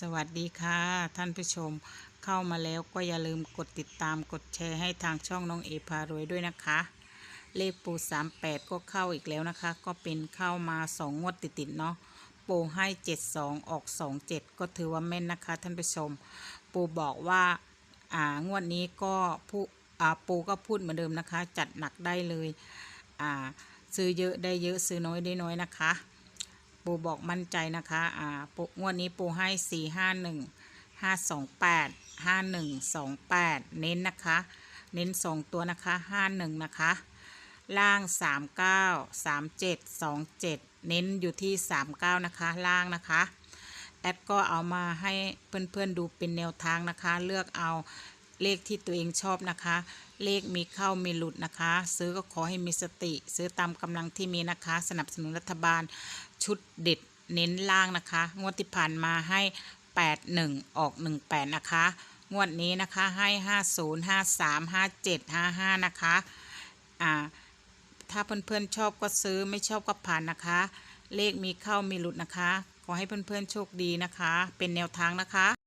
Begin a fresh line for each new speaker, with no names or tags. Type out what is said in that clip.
สวัสดีค่ะ ท่านผู้ชมเข้ามาแล้วก็อย่าลืมกดติดตามกดแชร์ให้ทางช่องน้องเอพารวยด้วยนะคะ เลขปู 38 ก็เข้าอีกแล้วนะคะ ก็เป็นเข้ามาสองงวดติดๆเนาะปูให้ 72 ออก 27 ก็ถือว่าแม่นนะคะ ท่านผู้ชม ปูบอกว่าอ่างวดนี้ก็ผู้อ่าปูก็พูดเหมือนเดิมนะคะ จัดหนักได้เลยอ่าซื้อเยอะได้เยอะซื้อน้อยได้น้อยนะคะ ปูบอกมั่นใจนะคะ อ่าปูงวดนี้ปูให้สี่ห้าหนึ่งห้าสองแปดห้าหนึ่งสองแปดเน้นนะคะ เน้นสองตัวนะคะห้าหนึ่งนะคะ ล่างสามเก้าสามเจ็ดสองเจ็ดเน้นอยู่ที่สามเก้านะคะ ล่างนะคะแอดก็เอามาให้เพื่อนๆดูเป็นแนวทางนะคะ เลือกเอา เลขที่ตัวเองชอบนะคะ เลขมีเข้ามีหลุดนะคะ ซื้อก็ขอให้มีสติ ซื้อตามกำลังที่มีนะคะ สนับสนุนรัฐบาลชุดเด็ดเน้นล่างนะคะ งวดที่ผ่านมาให้ 81 ออก 18 นะคะ งวดนี้นะคะให้ 50 53 57 55 นะคะอ่าถ้าเพื่อนๆชอบก็ซื้อไม่ชอบก็ผ่านนะคะ เลขมีเข้ามีหลุดนะคะ ขอให้เพื่อนๆโชคดีนะคะ เป็นแนวทางนะคะ